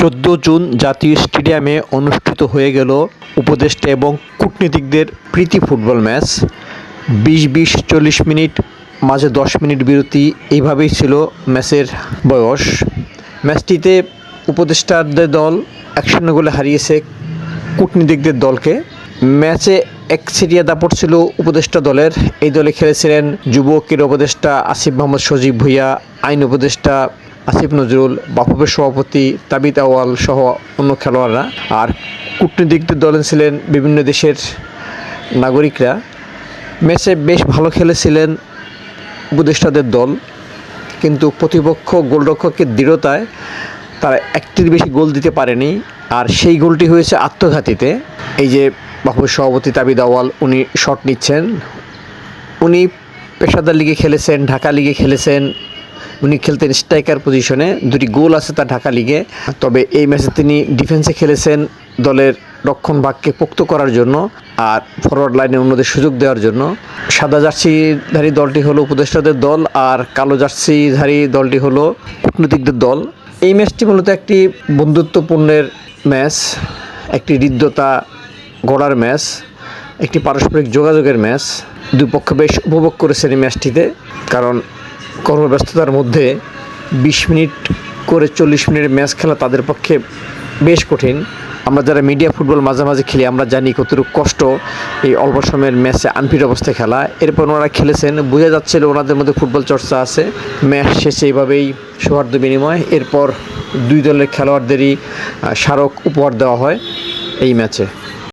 চোদ্দ জুন জাতীয় স্টেডিয়ামে অনুষ্ঠিত হয়ে গেল উপদেষ্টা এবং কূটনীতিকদের প্রীতি ফুটবল ম্যাচ। বিশ বিশ চল্লিশ মিনিট, মাঝে দশ মিনিট বিরতি এইভাবেই ছিল ম্যাচের বয়স। ম্যাচটিতে উপদেষ্টাদের দল এক গোলে হারিয়েছে কূটনীতিকদের দলকে। ম্যাচে এক সিরিয়া দাপট ছিল উপদেষ্টা দলের। এই দলে খেলেছিলেন যুবকের উপদেষ্টা আসিফ মোহাম্মদ সজীব ভুইয়া, আইন উপদেষ্টা আসিফ নজরুল, বাফুফের সভাপতি তাবিত আওয়াল সহ অন্য খেলোয়াড়রা। আর কূটনীতিকদের দলে ছিলেন বিভিন্ন দেশের নাগরিকরা। ম্যাচে বেশ ভালো খেলেছিলেন উপদেষ্টাদের দল, কিন্তু প্রতিপক্ষ গোলরক্ষকের দৃঢ়তায় তারা একটির বেশি গোল দিতে পারেনি। আর সেই গোলটি হয়েছে আত্মঘাতীতে। এই যে বাফুফের সভাপতি তাবিদ আওয়াল উনি শট নিচ্ছেন। উনি পেশাদার লিগে খেলেছেন, ঢাকা লিগে খেলেছেন উনি খেলতেন স্ট্রাইকার পজিশনে দুটি গোল আছে তার ঢাকা লিগে তবে এই ম্যাচে তিনি ডিফেন্সে খেলেছেন দলের রক্ষণ ভাগকে পোক্ত করার জন্য আর ফরওয়ার্ড লাইনে অন্যদের সুযোগ দেওয়ার জন্য। সাদা জার্সিধারী দলটি হলো উপদেষ্টাদের দল আর কালো জার্সিধারী দলটি হলো কূটনীতিকদের দল। এই ম্যাচটি মূলত একটি বন্ধুত্বপূর্ণের ম্যাচ একটি হৃদ্যতা গড়ার ম্যাচ একটি পারস্পরিক যোগাযোগের ম্যাচ দুই পক্ষ বেশ উপভোগ করেছেন এই ম্যাচটিতে কারণ কর্মব্যস্ততার মধ্যে বিশ মিনিট করে চল্লিশ মিনিটের ম্যাচ খেলা তাদের পক্ষে বেশ কঠিন। আমরা যারা মিডিয়া ফুটবল মাঝে মাঝে খেলি, আমরা জানি কতটুকু কষ্ট এই অল্প সময়ের ম্যাচে আনফিট অবস্থায় খেলা। এরপর ওনারা খেলেছেন, বোঝা যাচ্ছিল ওনাদের মধ্যে ফুটবল চর্চা আছে। ম্যাচ শেষে এইভাবেই সৌহার্দ্য বিনিময়। এরপর দুই দলের খেলোয়াড়দেরই স্মারক উপহার দেওয়া হয় এই ম্যাচে।